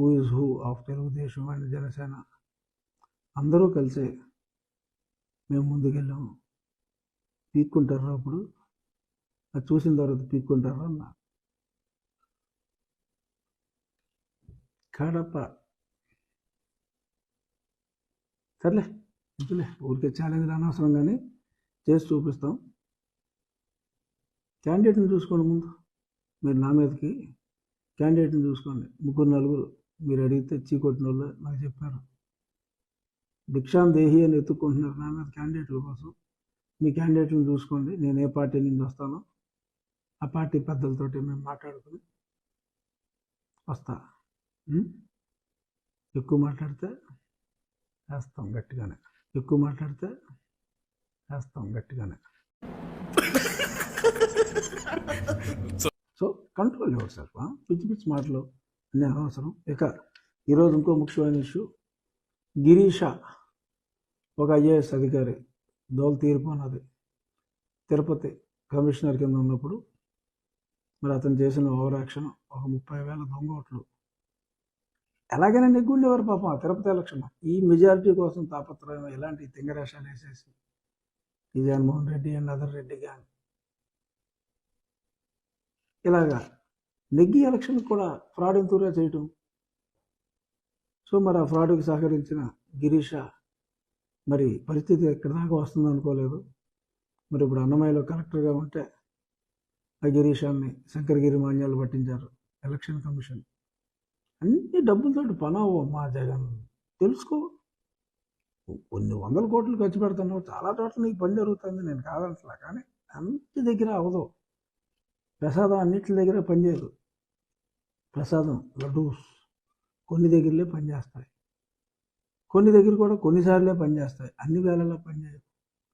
Who is who of Telugu Desam and Janasena. అందరూ కలిసి మేము ముందుకెళ్ళాము. పీక్కుంటారా అప్పుడు? అది చూసిన తర్వాత పీక్కుంటారా అన్న? కడప. సర్లే ఇంతలే. ఊరికే ఛాలెంజ్ అనవసరం కానీ చేసి చూపిస్తాం. క్యాండిడేట్ని చూసుకోండి ముందు. మీరు నా మీదకి. క్యాండిడేట్ని చూసుకోండి. ముగ్గురు నలుగురు. మీరు అడిగితే చీకొట్టిన వాళ్ళు నాకు చెప్పారు. దేహి అని ఎత్తుక్కుంటున్నారు నా మీద క్యాండిడేట్ల కోసం. మీ క్యాండిడేట్లను చూసుకోండి నేను ఏ పార్టీ నుంచి వస్తానో ఆ పార్టీ పెద్దలతోటి మేము మాట్లాడుకుని వస్తా? ఎక్కువ మాట్లాడితే వేస్తాం గట్టిగానే. ఎక్కువ మాట్లాడితే వేస్తాం గట్టిగానే. సో కంట్రోల్ యువర్ సెల్ఫ్ పిచ్చి పిచ్చి మాటలు. అన్నీ అనవసరం ఇక ఈరోజు ఇంకో ముఖ్యమైన ఇష్యూ. గిరీష ఒక ఐఏఎస్ అధికారి దోల తీర్పు అన్నది. తిరుపతి కమిషనర్ కింద ఉన్నప్పుడు మరి అతను చేసిన ఓవర్ యాక్షన్ ఒక ముప్పై వేల దొంగ ఓట్లు. ఎలాగైనా నెగ్గుండేవారు పాపం ఆ తిరుపతి ఎలక్షన్. ఈ మెజారిటీ కోసం తాపత్రయం ఇలాంటి తింగరేషాలు వేసేసి? ఈ Jaganmohan Reddy and other Reddy gang ఇలాగా నెగ్గి ఎలక్షన్ కూడా ఫ్రాడ్ ఎంతూరే చేయటం. సో మరి ఆ ఫ్రాడ్కి సహకరించిన గిరీష మరి పరిస్థితి ఎక్కడి దాకా వస్తుంది అనుకోలేదు. మరి ఇప్పుడు అన్నమయ్యలో కలెక్టర్గా ఉంటే ఆ గిరీషాన్ని శంకరగిరి మాన్యాలు పట్టించారు ఎలక్షన్ కమిషన్. అన్ని డబ్బులతో పనవు మా జగన్. తెలుసుకో. కొన్ని వందల కోట్లు ఖర్చు పెడుతున్నావు చాలా చోట్ల నీకు పని జరుగుతుంది. నేను కాదంటలా కానీ అంత దగ్గర అవదు. ప్రసాదం అన్నిటి దగ్గర పనిచేయదు ప్రసాదం లడ్డూస్ కొన్ని దగ్గరలే పనిచేస్తాయి. కొన్ని దగ్గర కూడా కొన్నిసార్లే పనిచేస్తాయి. అన్ని వేళల్లో పనిచేయవు